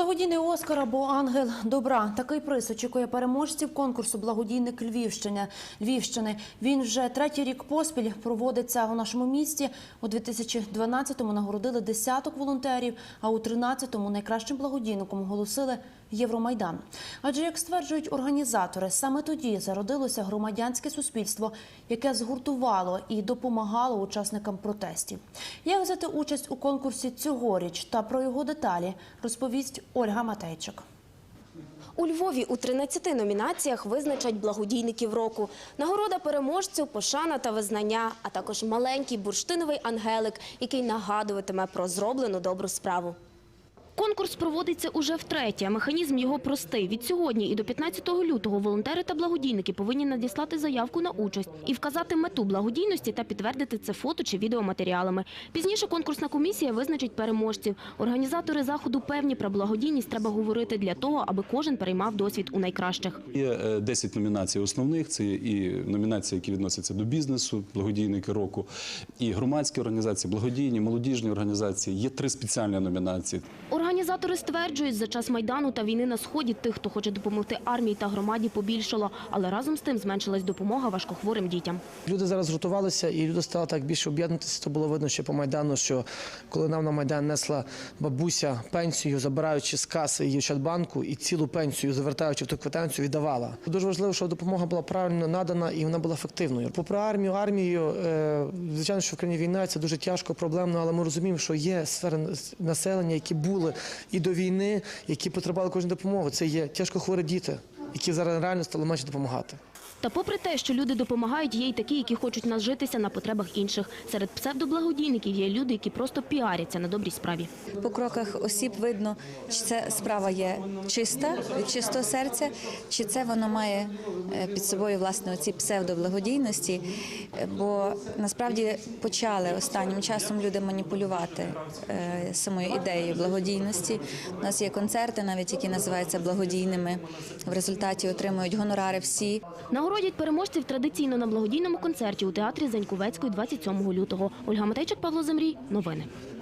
Благодійний Оскар або ангел добра. Такий приз очікує переможців конкурсу Благодійник Львівщини. Львівщини. Він вже третій рік поспіль проводиться у нашому місті. У 2012-му нагородили десяток волонтерів, а у 2013-му найкращим благодійником оголосили Євромайдан. Адже, як стверджують організатори, саме тоді зародилося громадянське суспільство, яке згуртувало і допомагало учасникам протестів. Як взяти участь у конкурсі цьогоріч та про його деталі розповість Ольга Матейчик. У Львові у 13 номінаціях визначать благодійників року. Нагорода переможців, пошана та визнання, а також маленький бурштиновий ангелик, який нагадуватиме про зроблену добру справу. Конкурс проводиться уже втретє. Механізм його простий. Від сьогодні і до 15 лютого волонтери та благодійники повинні надіслати заявку на участь і вказати мету благодійності та підтвердити це фото чи відеоматеріалами. Пізніше конкурсна комісія визначить переможців. Організатори заходу певні про благодійність треба говорити для того, аби кожен переймав досвід у найкращих. Є е, 10 номінацій основних. Це і номінації, які відносяться до бізнесу, благодійники року, і громадські організації, благодійні, молодіжні організації. Є три спеціальні номінації. Організатори стверджують, за час Майдану та війни на Сході тих, хто хоче допомогти армії та громаді, побільшало. Але разом з тим зменшилась допомога важкохворим дітям. Люди зараз згуртувалися, і люди стали так більше об'єднатися. То було видно ще по майдану, що коли нам на майдан несла бабуся пенсію, забираючи з каси її Ощадбанку і цілу пенсію, завертаючи в ту квитанцію, віддавала. Дуже важливо, щоб допомога була правильно надана і вона була ефективною. Попри армію, армію, е, звичайно, що в країні війна це дуже тяжко, проблемно, але ми розуміємо, що є сфери населення, які були і до війни, які потребували кожної допомоги. Це є тяжко хворі діти, які зараз реально стали менше допомагати. Та попри те, що люди допомагають, є й такі, які хочуть нажитися на потребах інших. Серед псевдоблагодійників є люди, які просто піаряться на добрій справі. По кроках осіб видно, чи це справа є чиста чистого серця, чи це воно має е, під собою власне оці псевдоблагодійності. Е, Бо насправді почали останнім часом люди маніпулювати е, самою ідеєю благодійності. У нас є концерти, навіть які називаються благодійними. В результаті отримують гонорари всі. Нагородять переможців традиційно на благодійному концерті у театрі Заньковецької 27 лютого. Ольга Матейчик, Павло Земрій. Новини.